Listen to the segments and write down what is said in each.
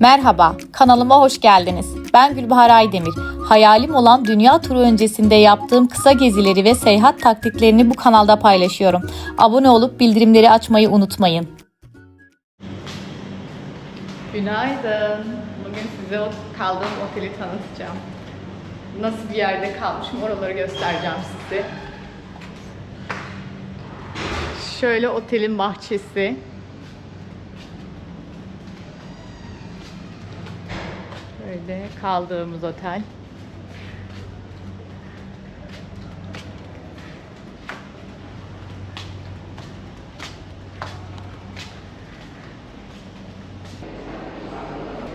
Merhaba, kanalıma hoş geldiniz. Ben Gülbahar Aydemir. Hayalim olan dünya turu öncesinde yaptığım kısa gezileri ve seyahat taktiklerini bu kanalda paylaşıyorum. Abone olup bildirimleri açmayı unutmayın. Günaydın. Bugün size o kaldığım oteli tanıtacağım. Nasıl bir yerde kalmışım oraları göstereceğim size. Şöyle otelin bahçesi. Böyle kaldığımız otel.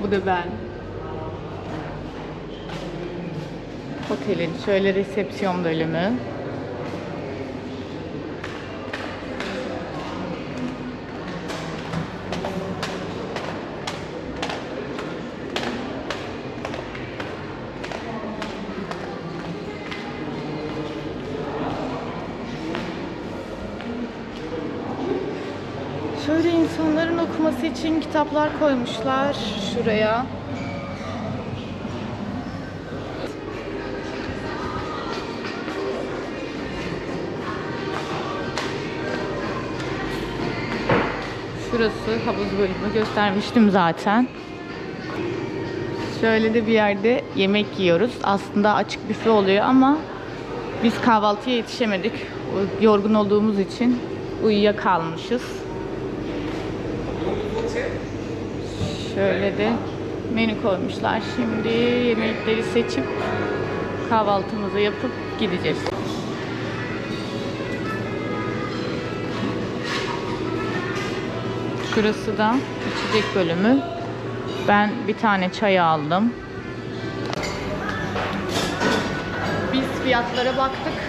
Bu da ben. Otelin şöyle resepsiyon bölümü. Şöyle insanların okuması için kitaplar koymuşlar şuraya. Şurası havuz bölümü göstermiştim zaten. Şöyle de bir yerde yemek yiyoruz. Aslında açık büfe oluyor ama biz kahvaltıya yetişemedik. Yorgun olduğumuz için uyuyakalmışız. Şöyle de menü koymuşlar. Şimdi yemekleri seçip kahvaltımızı yapıp gideceğiz. Şurası da içecek bölümü. Ben bir tane çay aldım. Biz fiyatlara baktık.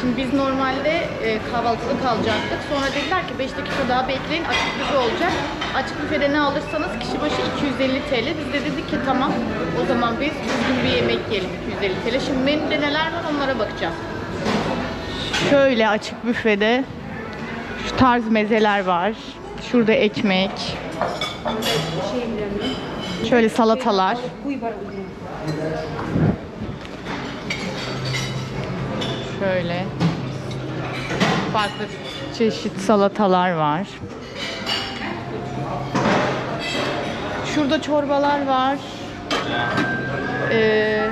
Şimdi biz normalde e, kahvaltıda kalacaktık. Sonra dediler ki 5 dakika daha bekleyin açık büfe olacak. Açık büfede ne alırsanız kişi başı 250 TL. Biz de dedik ki tamam o zaman biz düzgün bir yemek yiyelim 250 TL. Şimdi menüde neler var onlara bakacağız. Şöyle açık büfede şu tarz mezeler var. Şurada ekmek. Şöyle salatalar. Şöyle farklı çeşit salatalar var. Şurada çorbalar var. Ee,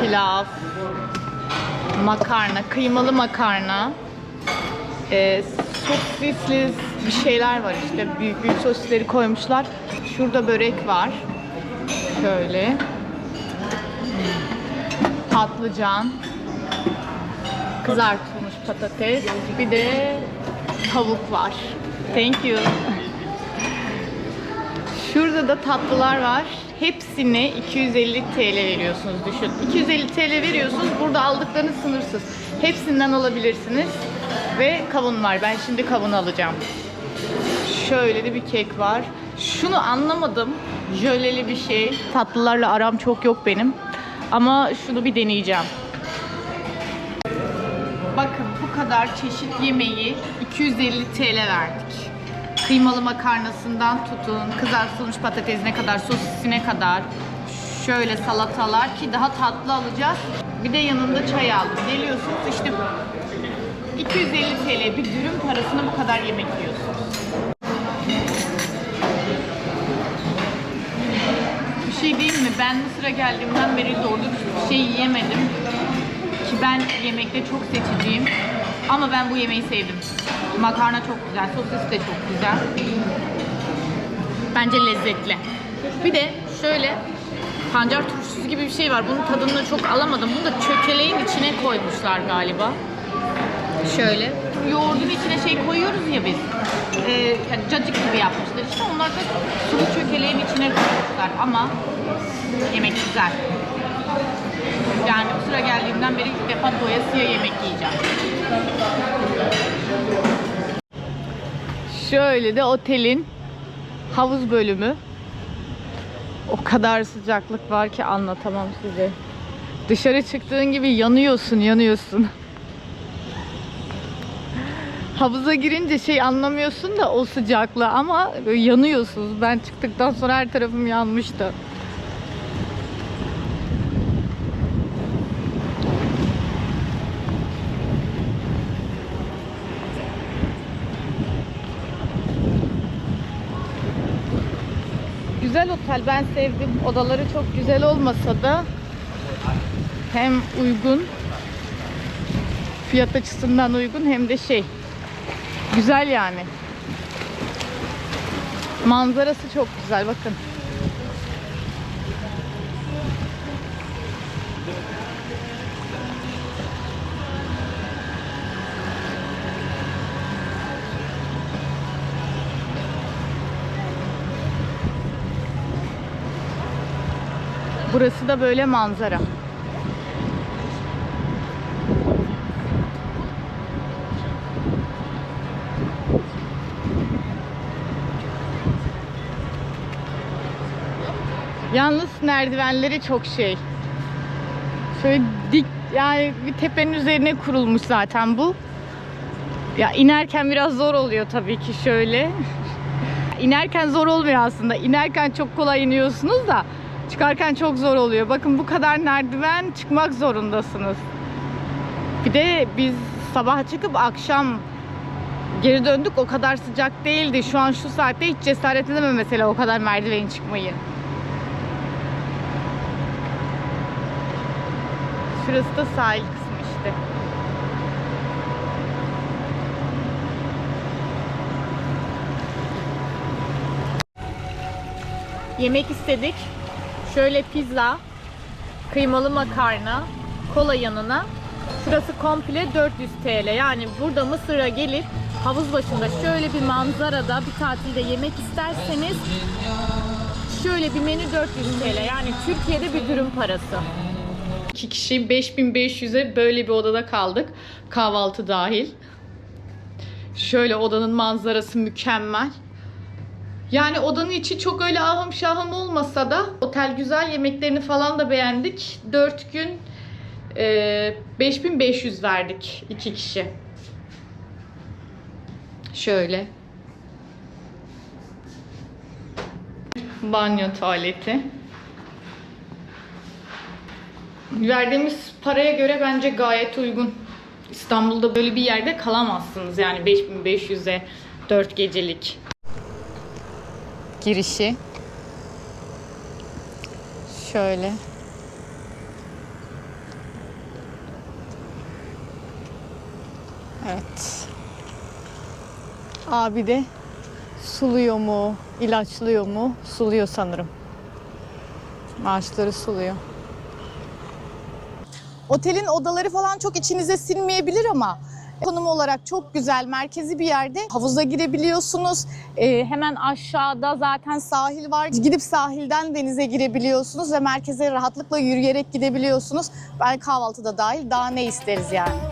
pilav, makarna, kıymalı makarna, ee, sosisli bir şeyler var işte. Büyük büyük sosisleri koymuşlar. Şurada börek var. Şöyle. Patlıcan, kızartılmış patates, bir de tavuk var. Thank you. Şurada da tatlılar var. Hepsine 250 TL veriyorsunuz düşün. 250 TL veriyorsunuz. Burada aldıklarınız sınırsız. Hepsinden alabilirsiniz. Ve kavun var. Ben şimdi kavun alacağım. Şöyle de bir kek var. Şunu anlamadım. Jöleli bir şey. Tatlılarla aram çok yok benim. Ama şunu bir deneyeceğim. Kadar çeşit yemeği 250 TL verdik. Kıymalı makarnasından tutun, kızartılmış patatesine kadar, sosisine kadar. Şöyle salatalar ki daha tatlı alacağız. Bir de yanında çay aldım. Geliyorsunuz işte 250 TL bir dürüm parasına bu kadar yemek yiyorsunuz. Bir şey diyeyim mi? Ben Mısır'a geldiğimden beri doğru bir şey yiyemedim. Ki ben yemekte çok seçiciyim. Ama ben bu yemeği sevdim. Makarna çok güzel, sosis de çok güzel. Bence lezzetli. Bir de şöyle pancar turşusu gibi bir şey var. Bunun tadını çok alamadım. Bunu da çökeleğin içine koymuşlar galiba. Şöyle. Yoğurdun içine şey koyuyoruz ya biz. Ee, yani cacık gibi yapmışlar. İşte onlar da sulu çökeleğin içine koymuşlar. Ama yemek güzel. Yani bu sıra geldiğimden beri ilk defa doyasıya yemek yiyeceğim. Şöyle de otelin havuz bölümü. O kadar sıcaklık var ki anlatamam size. Dışarı çıktığın gibi yanıyorsun, yanıyorsun. Havuza girince şey anlamıyorsun da o sıcaklığı ama yanıyorsunuz. Ben çıktıktan sonra her tarafım yanmıştı. Güzel otel ben sevdim. Odaları çok güzel olmasa da hem uygun fiyat açısından uygun hem de şey güzel yani. Manzarası çok güzel bakın. Burası da böyle manzara. Yalnız merdivenleri çok şey. Şöyle dik yani bir tepenin üzerine kurulmuş zaten bu. Ya inerken biraz zor oluyor tabii ki şöyle. İnerken zor olmuyor aslında. İnerken çok kolay iniyorsunuz da çıkarken çok zor oluyor. Bakın bu kadar merdiven çıkmak zorundasınız. Bir de biz sabah çıkıp akşam geri döndük. O kadar sıcak değildi. Şu an şu saatte hiç cesaret edemem mesela o kadar merdiven çıkmayı. Şurası da sahil kısmı işte. Yemek istedik. Şöyle pizza, kıymalı makarna, kola yanına. Şurası komple 400 TL. Yani burada Mısır'a gelip havuz başında şöyle bir manzarada bir tatilde yemek isterseniz şöyle bir menü 400 TL. Yani Türkiye'de bir dürüm parası. İki kişi 5500'e böyle bir odada kaldık. Kahvaltı dahil. Şöyle odanın manzarası mükemmel. Yani odanın içi çok öyle ahım şahım olmasa da otel güzel yemeklerini falan da beğendik. 4 gün e, 5500 verdik iki kişi. Şöyle. Banyo tuvaleti. Verdiğimiz paraya göre bence gayet uygun. İstanbul'da böyle bir yerde kalamazsınız yani 5500'e 4 gecelik. Girişi. Şöyle. Evet. Abi de suluyor mu, ilaçlıyor mu? Suluyor sanırım. Ağaçları suluyor. Otelin odaları falan çok içinize sinmeyebilir ama konum olarak çok güzel, merkezi bir yerde. Havuza girebiliyorsunuz. Ee, hemen aşağıda zaten sahil var. Gidip sahilden denize girebiliyorsunuz ve merkeze rahatlıkla yürüyerek gidebiliyorsunuz. Ben kahvaltıda dahil daha ne isteriz yani.